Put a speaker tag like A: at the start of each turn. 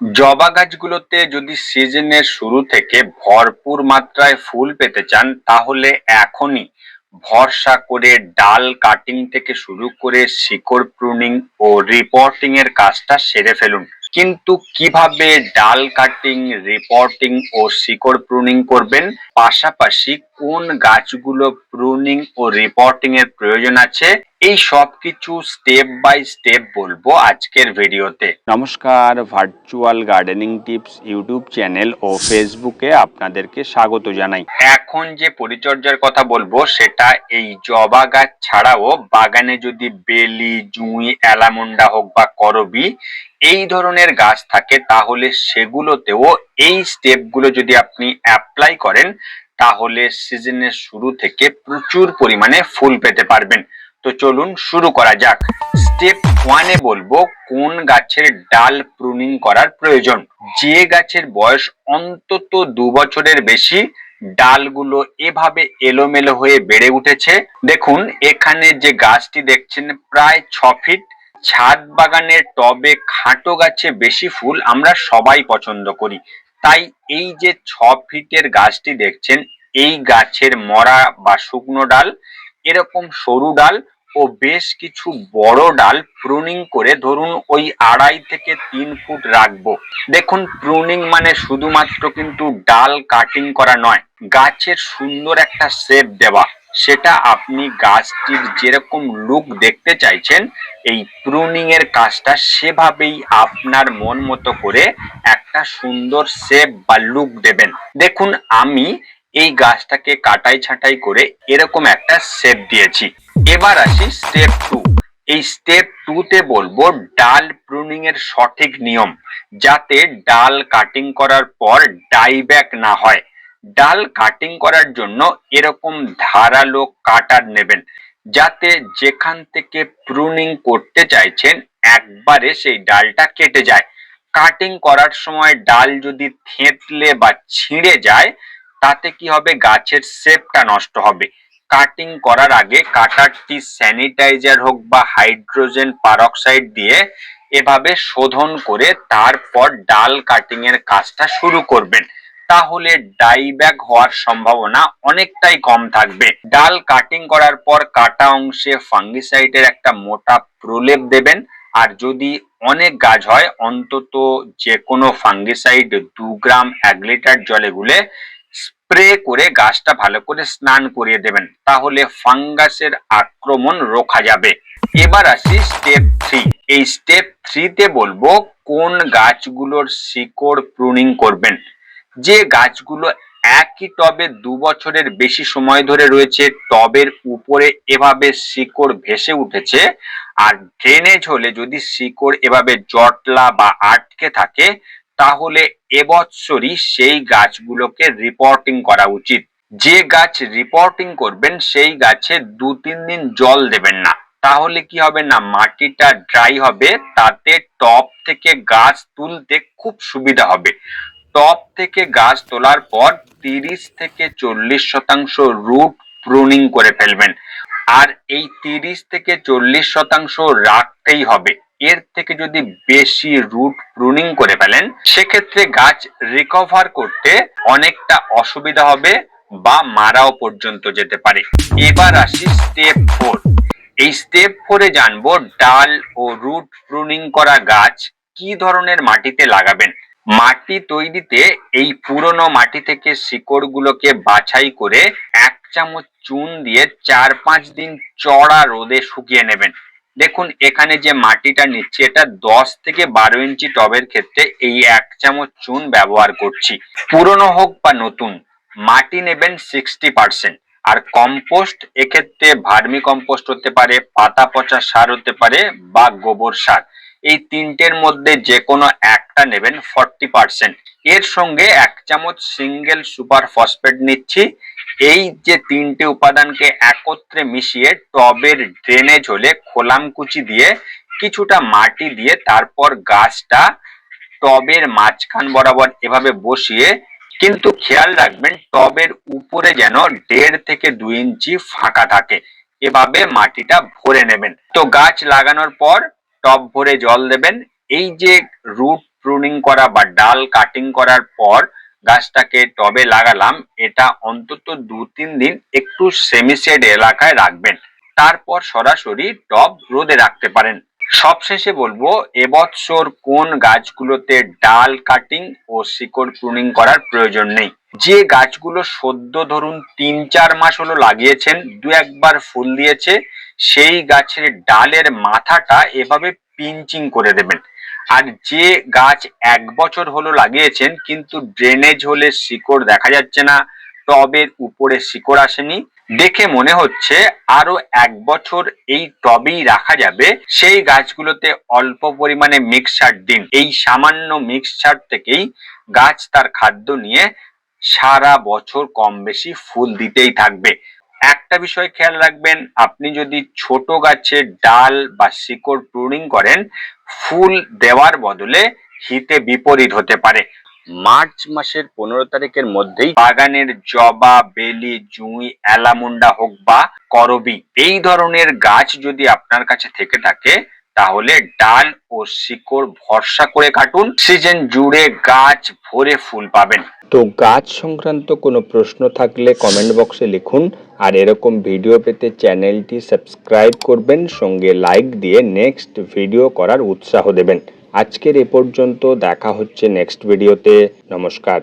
A: জবা গাছগুলোতে যদি সিজনের শুরু থেকে ভরপুর মাত্রায় ফুল পেতে চান, তাহলে এখনই ভরসা করে ডাল কাটিং থেকে শুরু করে শিকড় প্রুনিং ও রিপোর্টিং এর কাজটা সেরে ফেলুন। কিন্তু কীভাবে ডাল কাটিং রিপোর্টিং ও শিকড় প্রুনিং করবেন? পাশাপাশি কোন গাছগুলো প্রুনিং ও রিপোর্টিং এর প্রয়োজন আছে? এই সব কিছু স্টেপ বাই স্টেপ বলব আজকের ভিডিওতে। নমস্কার virtual gardening tips YouTube channel ও ফেসবুকে আপনাদেরকে স্বাগত জানাই। এখন যে পরিচর্যার কথা বলব সেটা এই জবা গাছ ছাড়াও বাগানে যদি বেলি জুঁই অ্যালামুন্ডা হোক বা করবি এই ধরনের গাছ থাকে তাহলে সেগুলোতেও এই স্টেপগুলো যদি আপনি অ্যাপ্লাই করেন তাহলে সিজনের শুরু থেকে প্রচুর পরিমাণে ফুল পেতে পারবেন। তো চলুন শুরু করা যাক। স্টেপ ওয়ানে বলব কোন গাছের ডাল প্রুনিং করার প্রয়োজন। যে গাছের বয়স অন্তত দু বছরের বেশি, ডালগুলো এভাবে এলোমেলো হয়ে বেড়ে উঠেছে। দেখুন, এখানে যে গাছটি দেখছেন প্রায় ছ ফিট ছাদ বাগানের টবে খাটো গাছে বেশি ফুল আমরা সবাই পছন্দ করি। তাই এই যে ছ ফিটের গাছটি দেখছেন, এই গাছের মরা বা শুকনো ডাল এরকম সরু ডাল ও বেশ কিছু বড় ডাল প্রুনিং করে ধরুন ওই আড়াই থেকে তিন ফুট রাখব। দেখুন প্রুনিং মানে শুধুমাত্র কিন্তু ডাল কাটিং করা নয়, গাছের সুন্দর একটা শেপ দেওয়া। সেটা আপনি গাছটির যেরকম লুক দেখতে চাইছেন, এই প্রুনিং এর কাজটা সেভাবেই আপনার মন মতো করে একটা সুন্দর শেপ বা লুক দেবেন। দেখুন, আমি এই গাছটাকে কাটাই ছাঁটাই করে এরকম একটা শেপ দিয়েছি। এবার আসি স্টেপ টু এই স্টেপ টু তে বলব ডাল প্রুনিং এর সঠিক নিয়ম, যাতে ডাল কাটিং করার পর ডাইব্যাক না হয়। ডাল কাটিং করার জন্য এরকম ধারালো কাটার নেবেন, যাতে যেখান থেকে প্রুনিং করতে চাইছেন একবারে সেই ডালটা কেটে যায়। কাটিং করার সময় ডাল যদি থেঁতলে বা ছিঁড়ে যায় তাতে কি হবে? গাছের শেপটা নষ্ট হবে। কাটিং করার আগে কাটারটি স্যানিটাইজার হোক বা হাইড্রোজেন পারক্সাইড দিয়ে এভাবে শোধন করে তারপর ডাল কাটিং এর কাজটা শুরু করবেন। তাহলে ডাইব্যাক হওয়ার সম্ভাবনা অনেকটাই কম থাকবে। ডাল কাটিং করার পর কাটা অংশে ফাঙ্গিসাইডের একটা মোটা প্রলেপ দেবেন। আর যদি অনেক গাছ হয়, অন্তত যে কোনো ফাঙ্গিসাইড দু গ্রাম এক লিটার জলে গুলে স্প্রে করে গাছটা ভালো করে স্নান করিয়ে দেবেন, তাহলে ফাঙ্গাসের আক্রমণ রোখা যাবে। এবার আসি স্টেপ থ্রি এই স্টেপ থ্রিতে বলব কোন গাছগুলোর শিকড় প্রুনিং করবেন। যে গাছগুলো একই টবে দু বছরের বেশি সময় ধরে রয়েছে, টবের উপরে এভাবে শিকড় ভেসে উঠেছে, আর ড্রেনেজ হলে যদি শিকড় এভাবে জটলা বা আটকে থাকে তাহলে এবৎসরই সেই গাছগুলোকে রিপোর্টিং করা উচিত। যে গাছ রিপোর্টিং করবেন, সেই গাছে দু, তিন দিন জল দেবেন না। তাহলে কি হবে না, মাটিটা ড্রাই হবে, তাতে টপ থেকে গাছ তুলতে খুব সুবিধা হবে। টপ থেকে গাছ তোলার পর তিরিশ থেকে চল্লিশ শতাংশ রুট প্রুনিং করে ফেলবেন। আর এই তিরিশ থেকে চল্লিশ শতাংশ রাখতেই হবে। এর থেকে যদি বেশি রুট প্রুনিং করে ফেলেন, সেক্ষেত্রে গাছ রিকভার করতে অনেকটা অসুবিধা হবে বা মারাও পর্যন্ত যেতে পারে। এবার আসি স্টেপ ফোর এই স্টেপ ফোরে জানব ডাল ও রুট প্রুনিং করা গাছ কি ধরনের মাটিতে লাগাবেন। মাটি তৈরিতে এই পুরনো মাটি থেকে শিকড়গুলোকে বাছাই করে এক চামচ চুন দিয়ে চার পাঁচ দিন চড়া রোদে শুকিয়ে নেবেন। দেখুন, এখানে যে মাটিটা নিচ্ছি, এটা দশ থেকে বারো ইঞ্চি টবের ক্ষেত্রে এই এক চামচ চুন ব্যবহার করছি। পুরনো হোক বা নতুন, মাটি নেবেন সিক্সটি পার্সেন্ট আর কম্পোস্ট এক্ষেত্রে ভার্মি কম্পোস্ট হতে পারে, পাতা পচা সার হতে পারে বা গোবর সার। এই তিনটের মধ্যে যে কোনো একটা নেবেন ফর্টি পার্সেন্ট এর সঙ্গে এক চামচ সিঙ্গেল সুপার ফসফেট নিচ্ছি। এই যে তিনটে উপাদানকে একত্রে মিশিয়ে টবের ড্রেনেজ হলে খোলাম কুচি দিয়ে কিছুটা মাটি দিয়ে তারপর গাছটা টবের মাঝখান বরাবর এভাবে বসিয়ে কিন্তু খেয়াল রাখবেন টবের উপরে যেন দেড় থেকে দুই ইঞ্চি ফাঁকা থাকে। এভাবে মাটিটা ভরে নেবেন। তো গাছ লাগানোর পর টব ভরে জল দেবেন। এই যে রুট প্রুনিং করা বা ডাল কাটিং করার পর গাছটাকে টবে লাগালাম, এটা অন্তত দু তিন দিন একটু সেমিসেড এলাকায় রাখবেন। তারপর সরাসরি টব রোদে রাখতে পারেন। সবশেষে বলব, এবছর কোন গাছগুলোতে ডাল কাটিং ও শিকড় প্রুনিং করার প্রয়োজন নেই। যে গাছগুলো সদ্য ধরুন তিন চার মাস হলো লাগিয়েছেন দু একবার ফুল দিয়েছে, সেই গাছের ডালের মাথাটা এভাবে পিঞ্চিং করে দেবেন। আর যে গাছ এক বছর হলো লাগিয়েছেন, কিন্তু ড্রেনেজ হলে শিকড় দেখা যাচ্ছে না, টবের উপরে শিকড় আসেনি। দেখে মনে হচ্ছে আরও এক বছর এই টবেই রাখা যাবে। সেই গাছগুলোতে অল্প পরিমাণে মিক্সচার দিন। এই সামান্য মিক্সচার থেকেই গাছ তার খাদ্য নিয়ে সারা বছর কম বেশি ফুল দিতেই থাকবে। একটা বিষয় খেয়াল রাখবেন, আপনি যদি ছোট গাছের ডাল বা শিকড় প্রুনিং করেন ফুল দেওয়ার বদলে হিতে বিপরীত হতে পারে। মার্চ মাসের পনেরো তারিখের মধ্যেই বাগানের জবা বেলি জুঁই এলামুন্ডা হোক বা করবি এই ধরনের গাছ যদি আপনার কাছে থেকে থাকে তাহলে ডাল ও শিকড় ভরসা করে কাটুন। সিজন জুড়ে গাছ ভরে ফুল পাবেন।
B: তো গাছ সংক্রান্ত কোনো প্রশ্ন থাকলে কমেন্ট বক্সে লিখুন। আর এরকম ভিডিও পেতে চ্যানেলটি সাবস্ক্রাইব করবেন, সঙ্গে লাইক দিয়ে নেক্সট ভিডিও করার উৎসাহ দেবেন। আজকের এ পর্যন্ত দেখা হচ্ছে নেক্সট ভিডিওতে নমস্কার।